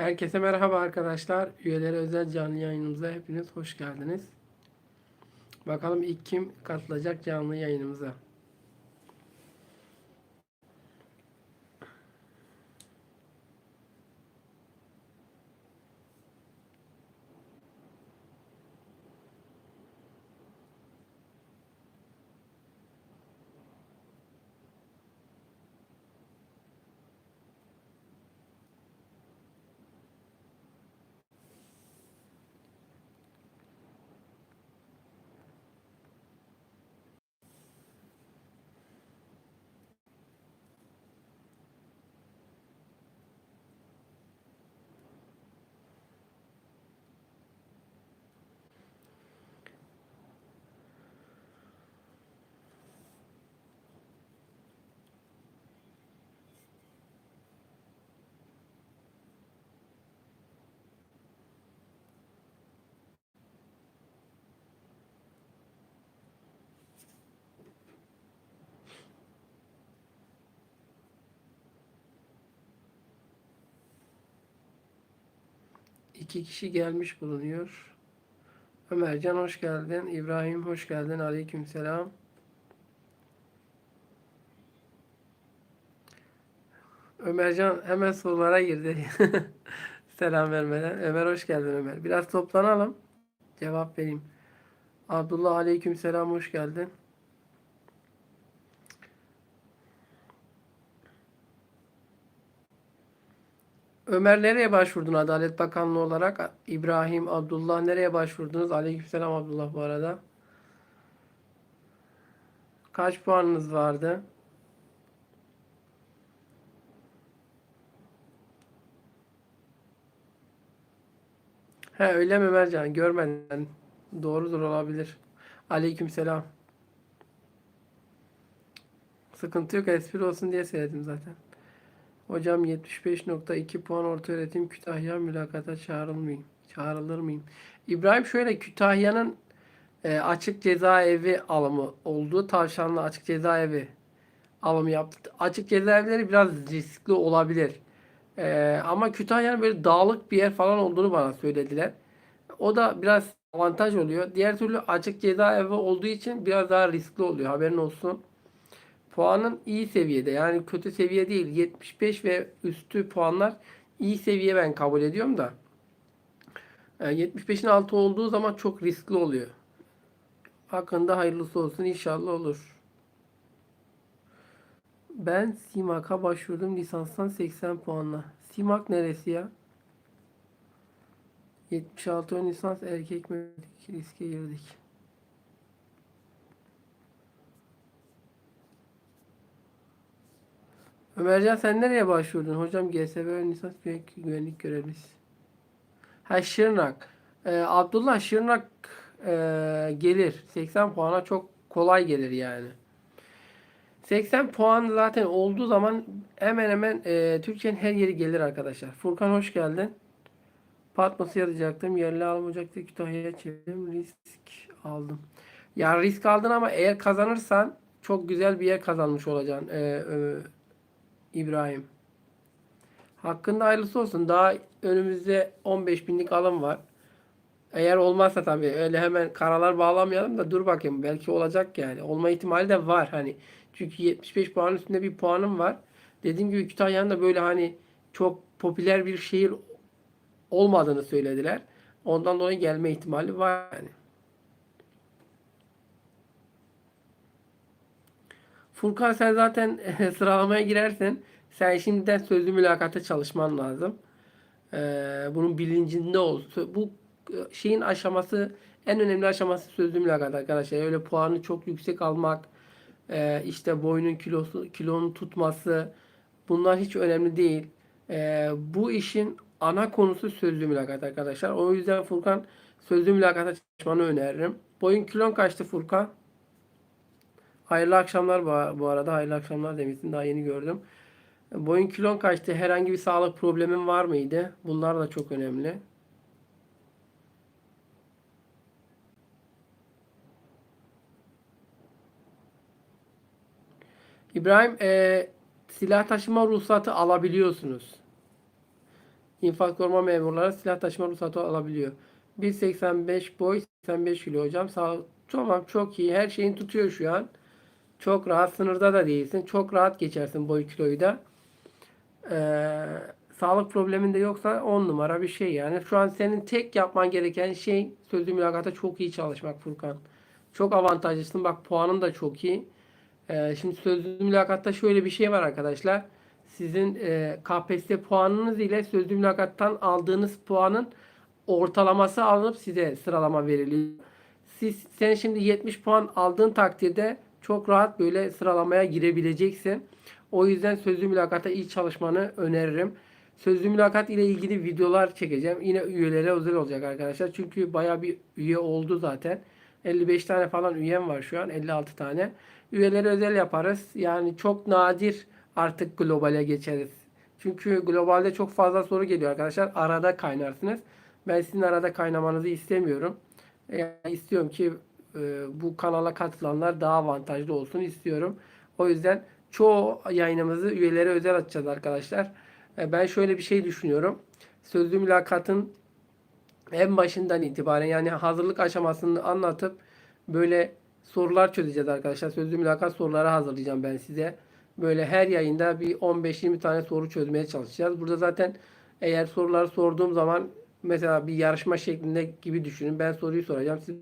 Herkese merhaba arkadaşlar. Üyelere özel canlı yayınımıza hepiniz hoş geldiniz. Bakalım ilk kim katılacak canlı yayınımıza. İki kişi gelmiş bulunuyor. Ömercan hoş geldin. İbrahim hoş geldin. Aleykümselam. Ömercan hemen sorulara girdi. Selam vermeden. Ömer hoş geldin Ömer. Biraz toplanalım. Cevap vereyim. Abdullah aleykümselam hoş geldin. Ömer nereye başvurdun Adalet Bakanlığı olarak? İbrahim, Abdullah nereye başvurdunuz? Aleykümselam Abdullah bu arada. Kaç puanınız vardı? He öyle mi Ömercan? Görmeden. Doğrudur olabilir. Aleykümselam. Sıkıntı yok espri olsun diye söyledim zaten. Hocam 75.2 puan orta öğretim Kütahya mülakata çağrılmayayım. Çağrılır mıyım? İbrahim şöyle Kütahya'nın e, açık cezaevi alımı olduğu tavşanlı açık cezaevi alımı yaptı. Açık cezaevleri biraz riskli olabilir. E, ama Kütahya'nın böyle dağlık bir yer falan olduğunu bana söylediler. O da biraz avantaj oluyor. Diğer türlü açık cezaevi olduğu için biraz daha riskli oluyor. Haberin olsun. Puanın iyi seviyede yani kötü seviye değil 75 ve üstü puanlar iyi seviye ben kabul ediyorum da e, 75'in altı olduğu zaman çok riskli oluyor. Hakkında hayırlısı olsun inşallah olur. Ben Simak'a başvurdum lisanstan 80 puanla. Simak neresi ya? 76 ön lisans erkek mi? Riske girdik. Ömercan sen nereye başvurdun? Hocam GSB lisans güvenlik, güvenlik görevlisi. Ha Şırnak. Ee, Abdullah Şırnak e, gelir. 80 puana çok kolay gelir yani. 80 puan zaten olduğu zaman hemen hemen e, Türkiye'nin her yeri gelir arkadaşlar. Furkan hoş geldin. Patmos'u yazacaktım. Yerli almayacaktı. Kütahya'ya çevirdim. Risk aldım. Ya risk aldın ama eğer kazanırsan çok güzel bir yer kazanmış olacaksın. Ee, İbrahim. Hakkında hayırlısı olsun. Daha önümüzde 15 binlik alım var. Eğer olmazsa tabii öyle hemen karalar bağlamayalım da dur bakayım. Belki olacak yani. Olma ihtimali de var hani. Çünkü 75 puan üstünde bir puanım var. Dediğim gibi Kütahya'nın da böyle hani çok popüler bir şehir olmadığını söylediler. Ondan dolayı gelme ihtimali var yani. Furkan sen zaten sıralamaya girersen sen şimdiden sözlü mülakata çalışman lazım. Ee, bunun bilincinde ol. Bu e, şeyin aşaması en önemli aşaması sözlü mülakat arkadaşlar. Öyle puanı çok yüksek almak, e, işte boynun kilosu kilonun tutması bunlar hiç önemli değil. E, bu işin ana konusu sözlü mülakat arkadaşlar. O yüzden Furkan sözlü mülakata çalışmanı öneririm. Boyun kilon kaçtı Furkan? Hayırlı akşamlar bu arada. Hayırlı akşamlar demişsin. Daha yeni gördüm. Boyun kilon kaçtı? Herhangi bir sağlık problemin var mıydı? Bunlar da çok önemli. İbrahim e, silah taşıma ruhsatı alabiliyorsunuz. infaz koruma memurları silah taşıma ruhsatı alabiliyor. 1.85 boy 85 kilo hocam. Sağ Tamam çok iyi. Her şeyin tutuyor şu an. Çok rahat. Sınırda da değilsin. Çok rahat geçersin boy kiloyu da. Ee, sağlık problemin de yoksa 10 numara bir şey yani. Şu an senin tek yapman gereken şey sözlü mülakata çok iyi çalışmak Furkan. Çok avantajlısın. Bak puanın da çok iyi. Ee, şimdi sözlü mülakatta şöyle bir şey var arkadaşlar. Sizin e, KPSS puanınız ile sözlü mülakattan aldığınız puanın ortalaması alınıp size sıralama veriliyor. Siz sen şimdi 70 puan aldığın takdirde çok rahat böyle sıralamaya girebileceksin. O yüzden sözlü mülakata iyi çalışmanı öneririm. Sözlü mülakat ile ilgili videolar çekeceğim. Yine üyelere özel olacak arkadaşlar. Çünkü baya bir üye oldu zaten. 55 tane falan üyem var şu an. 56 tane. Üyelere özel yaparız. Yani çok nadir artık globale geçeriz. Çünkü globalde çok fazla soru geliyor arkadaşlar. Arada kaynarsınız. Ben sizin arada kaynamanızı istemiyorum. Yani istiyorum ki e, bu kanala katılanlar daha avantajlı olsun istiyorum. O yüzden çoğu yayınımızı üyelere özel açacağız arkadaşlar. E, ben şöyle bir şey düşünüyorum. Sözlü mülakatın en başından itibaren yani hazırlık aşamasını anlatıp böyle sorular çözeceğiz arkadaşlar. Sözlü mülakat soruları hazırlayacağım ben size. Böyle her yayında bir 15-20 tane soru çözmeye çalışacağız. Burada zaten eğer soruları sorduğum zaman mesela bir yarışma şeklinde gibi düşünün. Ben soruyu soracağım. Siz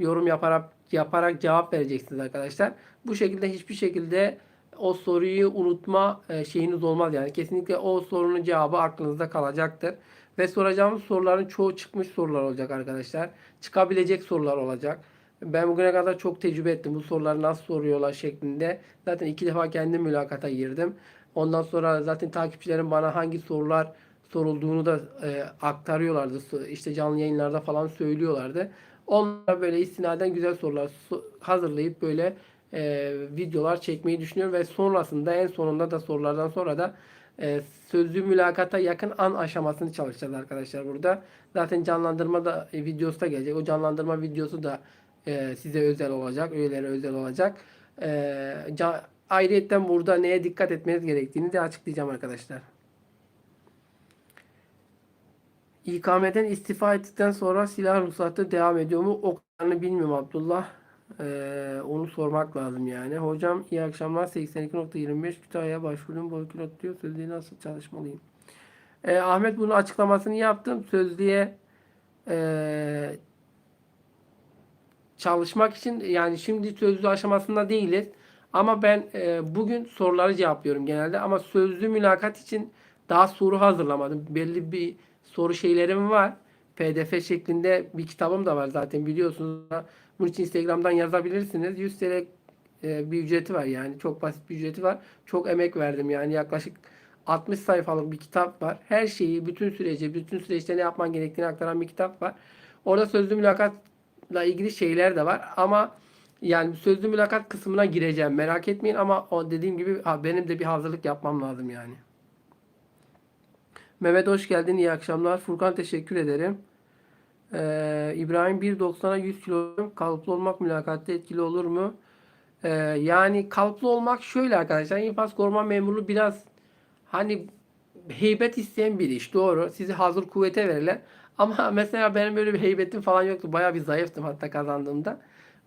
yorum yaparak yaparak cevap vereceksiniz arkadaşlar. Bu şekilde hiçbir şekilde o soruyu unutma e, şeyiniz olmaz yani. Kesinlikle o sorunun cevabı aklınızda kalacaktır. Ve soracağımız soruların çoğu çıkmış sorular olacak arkadaşlar. Çıkabilecek sorular olacak. Ben bugüne kadar çok tecrübe ettim. Bu soruları nasıl soruyorlar şeklinde. Zaten iki defa kendim mülakata girdim. Ondan sonra zaten takipçilerim bana hangi sorular sorulduğunu da e, aktarıyorlardı. İşte canlı yayınlarda falan söylüyorlardı. Onlara böyle istinaden güzel sorular so- hazırlayıp böyle e, videolar çekmeyi düşünüyorum ve sonrasında en sonunda da sorulardan sonra da e, sözlü mülakata yakın an aşamasını çalışacağız arkadaşlar burada. Zaten canlandırma da e, videosu da gelecek. O canlandırma videosu da e, size özel olacak, üyelere özel olacak. E, ca- ayrıyetten burada neye dikkat etmeniz gerektiğini de açıklayacağım arkadaşlar. İKM'den istifa ettikten sonra silah ruhsatı devam ediyor mu? O kadarını bilmiyorum Abdullah. Ee, onu sormak lazım yani. Hocam iyi akşamlar. 82.25 Kütahya'ya başvurdum. Bu pilot diyor. Sözlüğe nasıl çalışmalıyım? Ee, Ahmet bunun açıklamasını yaptım. Sözlüğe ee, çalışmak için yani şimdi sözlü aşamasında değiliz. Ama ben e, bugün soruları cevaplıyorum genelde. Ama sözlü mülakat için daha soru hazırlamadım. Belli bir soru şeylerim var. PDF şeklinde bir kitabım da var zaten biliyorsunuz. Bunun için Instagram'dan yazabilirsiniz. 100 TL e, bir ücreti var yani. Çok basit bir ücreti var. Çok emek verdim yani yaklaşık 60 sayfalık bir kitap var. Her şeyi, bütün süreci, bütün süreçte ne yapman gerektiğini aktaran bir kitap var. Orada sözlü mülakatla ilgili şeyler de var ama yani sözlü mülakat kısmına gireceğim. Merak etmeyin ama o dediğim gibi benim de bir hazırlık yapmam lazım yani. Mehmet hoş geldin. İyi akşamlar. Furkan teşekkür ederim. Ee, İbrahim 1.90'a 100 kilo kalıplı olmak mülakatta etkili olur mu? Ee, yani kalıplı olmak şöyle arkadaşlar. İnfaz koruma memurluğu biraz hani heybet isteyen bir iş. Doğru. Sizi hazır kuvvete verirler. Ama mesela benim böyle bir heybetim falan yoktu. Bayağı bir zayıftım hatta kazandığımda.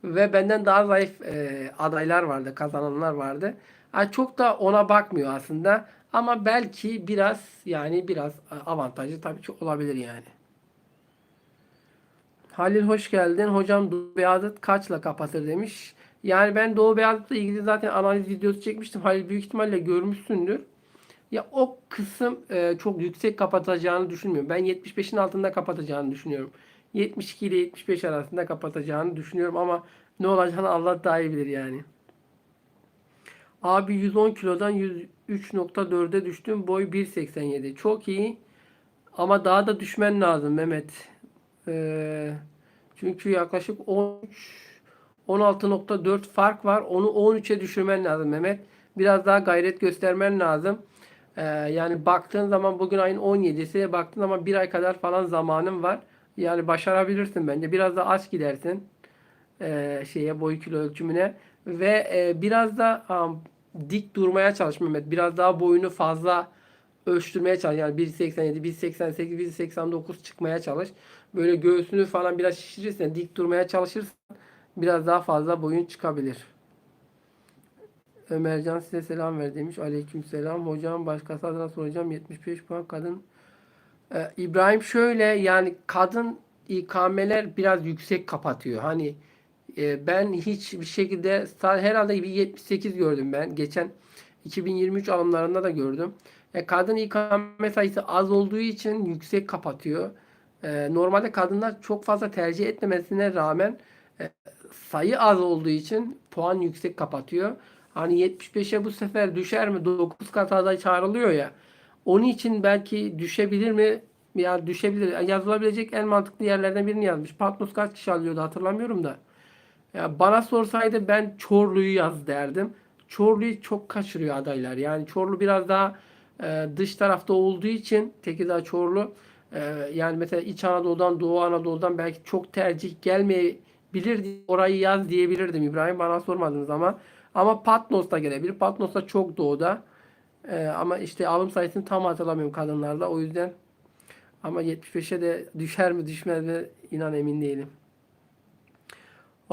Ve benden daha zayıf e, adaylar vardı, kazananlar vardı. Yani çok da ona bakmıyor aslında. Ama belki biraz yani biraz avantajlı tabii ki olabilir yani. Halil hoş geldin. Hocam Doğu Beyazıt kaçla kapatır demiş. Yani ben Doğu Beyazıt'la ilgili zaten analiz videosu çekmiştim. Halil büyük ihtimalle görmüşsündür. Ya o kısım e, çok yüksek kapatacağını düşünmüyorum. Ben 75'in altında kapatacağını düşünüyorum. 72 ile 75 arasında kapatacağını düşünüyorum ama ne olacağını Allah daha iyi bilir yani. Abi 110 kilodan 103.4'e düştüm. Boy 1.87. Çok iyi. Ama daha da düşmen lazım Mehmet. Ee, çünkü yaklaşık 13 16.4 fark var. Onu 13'e düşürmen lazım Mehmet. Biraz daha gayret göstermen lazım. Ee, yani baktığın zaman bugün ayın 17'si baktığın zaman bir ay kadar falan zamanın var. Yani başarabilirsin bence. Biraz da aç gidersin. Ee, şeye boy kilo ölçümüne ve e, biraz da um, dik durmaya çalış Mehmet. Biraz daha boyunu fazla ölçtürmeye çalış. Yani 1.87, 1.88, 1.89 çıkmaya çalış. Böyle göğsünü falan biraz şişirirsen, dik durmaya çalışırsan biraz daha fazla boyun çıkabilir. Ömercan size selam ver demiş. Aleyküm selam. Hocam başkası adına soracağım. 75 puan kadın. Ee, İbrahim şöyle yani kadın ikameler biraz yüksek kapatıyor. Hani e, ben hiçbir şekilde herhalde bir 78 gördüm ben. Geçen 2023 alımlarında da gördüm. E, kadın ikame sayısı az olduğu için yüksek kapatıyor. E, normalde kadınlar çok fazla tercih etmemesine rağmen e, sayı az olduğu için puan yüksek kapatıyor. Hani 75'e bu sefer düşer mi? 9 kata çağrılıyor ya. Onun için belki düşebilir mi? Ya düşebilir. Yazılabilecek en mantıklı yerlerden birini yazmış. Patmos kaç kişi alıyordu hatırlamıyorum da. Ya bana sorsaydı ben Çorlu'yu yaz derdim. Çorlu'yu çok kaçırıyor adaylar. Yani Çorlu biraz daha e, dış tarafta olduğu için Tekirdağ Çorlu e, yani mesela İç Anadolu'dan Doğu Anadolu'dan belki çok tercih gelmeyebilir orayı yaz diyebilirdim İbrahim bana sormadınız ama ama Patmos da gelebilir. Patmos da çok doğuda. E, ama işte alım sayısını tam hatırlamıyorum kadınlarda. O yüzden ama 75'e de düşer mi düşmez mi inan emin değilim.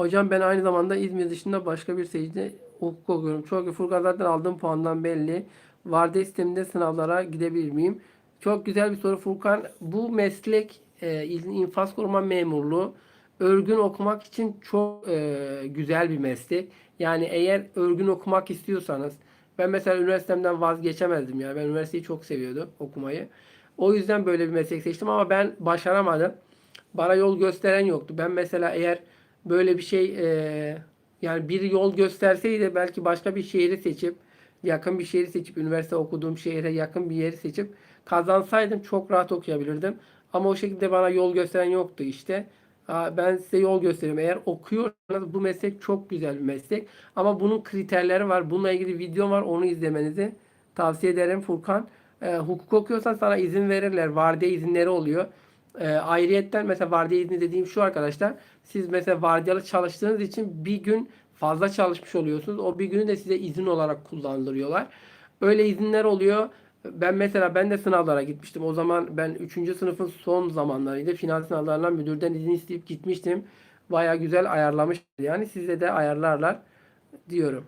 Hocam ben aynı zamanda İzmir dışında başka bir seyircide hukuk okuyorum. Çok. Furkan zaten aldığım puandan belli. Vardiya sisteminde sınavlara gidebilir miyim? Çok güzel bir soru Furkan. Bu meslek e, infaz koruma memurluğu örgün okumak için çok e, güzel bir meslek. Yani eğer örgün okumak istiyorsanız ben mesela üniversitemden vazgeçemezdim ya. Ben üniversiteyi çok seviyordum okumayı. O yüzden böyle bir meslek seçtim ama ben başaramadım. Bana yol gösteren yoktu. Ben mesela eğer böyle bir şey e, yani bir yol gösterseydi belki başka bir şehri seçip yakın bir şehri seçip üniversite okuduğum şehre yakın bir yeri seçip kazansaydım çok rahat okuyabilirdim. Ama o şekilde bana yol gösteren yoktu işte. Ben size yol gösteriyorum. Eğer okuyorsanız bu meslek çok güzel bir meslek. Ama bunun kriterleri var. Bununla ilgili video var. Onu izlemenizi tavsiye ederim Furkan. Ee, hukuk okuyorsan sana izin verirler. Vardiya izinleri oluyor. Ee, ayrıyetten mesela vardiya izni dediğim şu arkadaşlar. Siz mesela vardiyalı çalıştığınız için bir gün fazla çalışmış oluyorsunuz. O bir günü de size izin olarak kullandırıyorlar. Öyle izinler oluyor. Ben mesela ben de sınavlara gitmiştim. O zaman ben 3. sınıfın son zamanlarıydı. Final sınavlarından müdürden izin isteyip gitmiştim. Baya güzel ayarlamış. Yani size de ayarlarlar diyorum.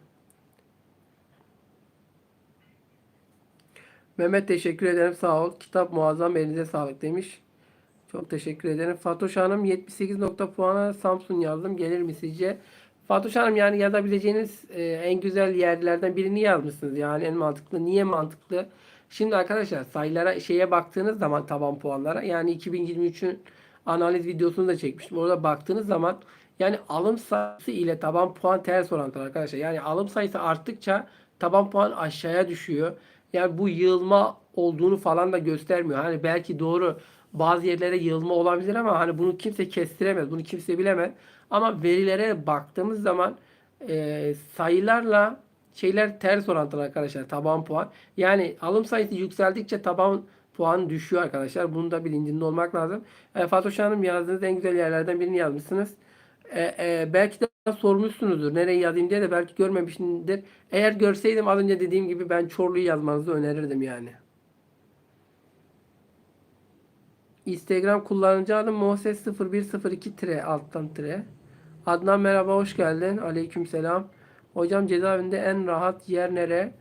Mehmet teşekkür ederim sağ ol. Kitap muazzam elinize sağlık demiş. Çok teşekkür ederim. Fatoş Hanım 78 nokta puana Samsun yazdım. Gelir mi sizce? Fatoş Hanım yani yazabileceğiniz e, en güzel yerlerden birini yazmışsınız. Yani en mantıklı. Niye mantıklı? Şimdi arkadaşlar sayılara şeye baktığınız zaman taban puanlara yani 2023'ün analiz videosunu da çekmiştim. Orada baktığınız zaman yani alım sayısı ile taban puan ters orantılı arkadaşlar. Yani alım sayısı arttıkça taban puan aşağıya düşüyor. Yani bu yığılma olduğunu falan da göstermiyor. Hani belki doğru bazı yerlere yığılma olabilir ama hani bunu kimse kestiremez. Bunu kimse bilemez. Ama verilere baktığımız zaman e, sayılarla şeyler ters orantılı arkadaşlar. Taban puan. Yani alım sayısı yükseldikçe taban puan düşüyor arkadaşlar. Bunun da bilincinde olmak lazım. E, Fatoş Hanım yazdığınız en güzel yerlerden birini yazmışsınız. E, e, belki de sormuşsunuzdur. Nereye yazayım diye de belki görmemişsinizdir. Eğer görseydim az önce dediğim gibi ben Çorlu'yu yazmanızı önerirdim yani. Instagram kullanıcı adım Moses 0102 tire alttan tire. Adnan merhaba hoş geldin. Aleyküm selam. Hocam cezaevinde en rahat yer nere?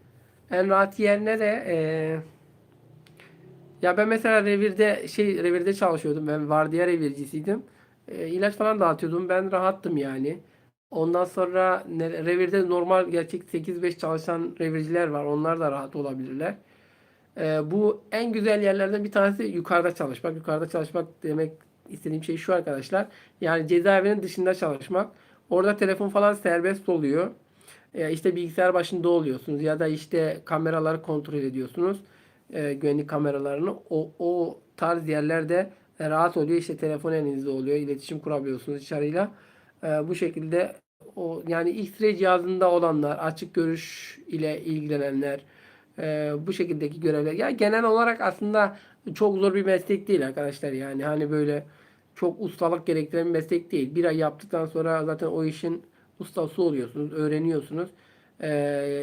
En rahat yer nere? Ee, ya ben mesela revirde şey revirde çalışıyordum. Ben vardiya revircisiydim. Ee, ilaç falan dağıtıyordum. Ben rahattım yani. Ondan sonra revirde normal gerçek 8-5 çalışan revirciler var. Onlar da rahat olabilirler. Ee, bu en güzel yerlerden bir tanesi yukarıda çalışmak. Yukarıda çalışmak demek istediğim şey şu arkadaşlar. Yani cezaevinin dışında çalışmak. Orada telefon falan serbest oluyor. Ee, işte bilgisayar başında oluyorsunuz ya da işte kameraları kontrol ediyorsunuz. Ee, güvenlik kameralarını. O, o tarz yerlerde rahat oluyor. İşte telefon elinizde oluyor. İletişim kurabiliyorsunuz dışarıyla. Ee, bu şekilde o yani X-ray cihazında olanlar, açık görüş ile ilgilenenler, ee, bu şekildeki görevler. Ya genel olarak aslında çok zor bir meslek değil arkadaşlar. Yani hani böyle çok ustalık gerektiren bir meslek değil. Bir ay yaptıktan sonra zaten o işin ustası oluyorsunuz, öğreniyorsunuz. Ee,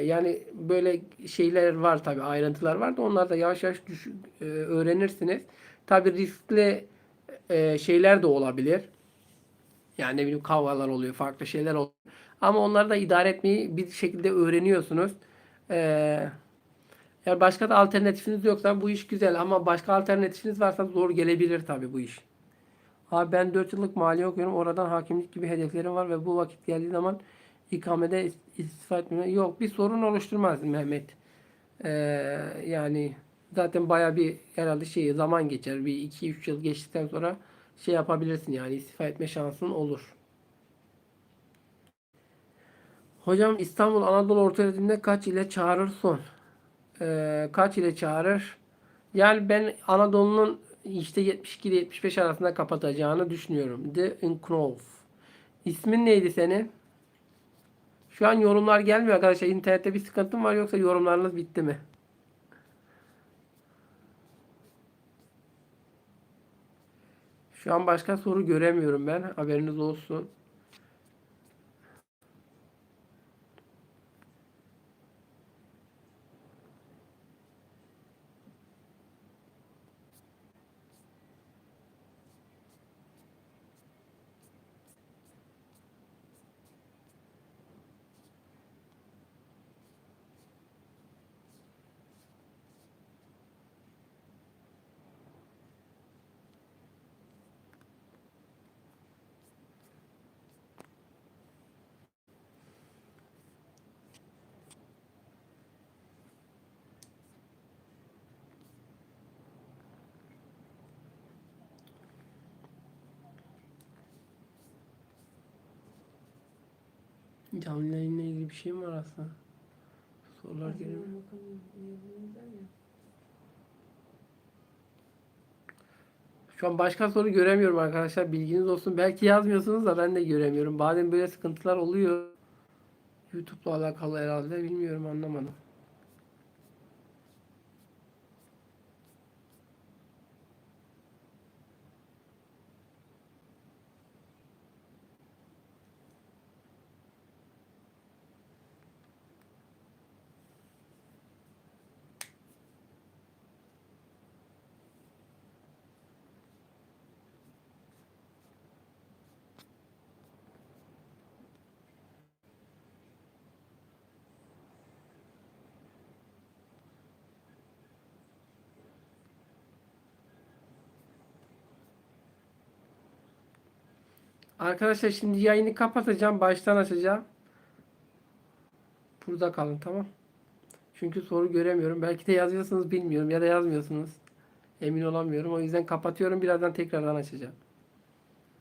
yani böyle şeyler var tabi ayrıntılar var da onlar da yavaş yavaş düş- e, öğrenirsiniz. Tabi riskli e, şeyler de olabilir. Yani ne bileyim kavgalar oluyor, farklı şeyler oluyor. Ama onları da idare etmeyi bir şekilde öğreniyorsunuz. Ee, eğer başka da alternatifiniz yoksa bu iş güzel ama başka alternatifiniz varsa zor gelebilir tabi bu iş. Abi ben 4 yıllık maliye okuyorum. Oradan hakimlik gibi hedeflerim var ve bu vakit geldiği zaman ikamede is- istifa etmeme yok bir sorun oluşturmaz Mehmet. Ee, yani zaten baya bir herhalde şey zaman geçer. Bir 2-3 yıl geçtikten sonra şey yapabilirsin yani istifa etme şansın olur. Hocam İstanbul Anadolu Ortaöğretim'de kaç ile çağırır son? Ee, kaç ile çağırır? Yani ben Anadolu'nun işte 72 ile 75 arasında kapatacağını düşünüyorum. The Incnov. İsmin neydi senin? Şu an yorumlar gelmiyor arkadaşlar. İnternette bir sıkıntım var yoksa yorumlarınız bitti mi? Şu an başka soru göremiyorum ben. Haberiniz olsun. Canlı yayınla ilgili bir şey mi var aslında? Sorular geliyor. Şu an başka soru göremiyorum arkadaşlar. Bilginiz olsun. Belki yazmıyorsunuz da ben de göremiyorum. Bazen böyle sıkıntılar oluyor. YouTube'la alakalı herhalde. Bilmiyorum anlamadım. Arkadaşlar şimdi yayını kapatacağım. Baştan açacağım. Burada kalın tamam. Çünkü soru göremiyorum. Belki de yazıyorsunuz bilmiyorum ya da yazmıyorsunuz. Emin olamıyorum. O yüzden kapatıyorum. Birazdan tekrardan açacağım.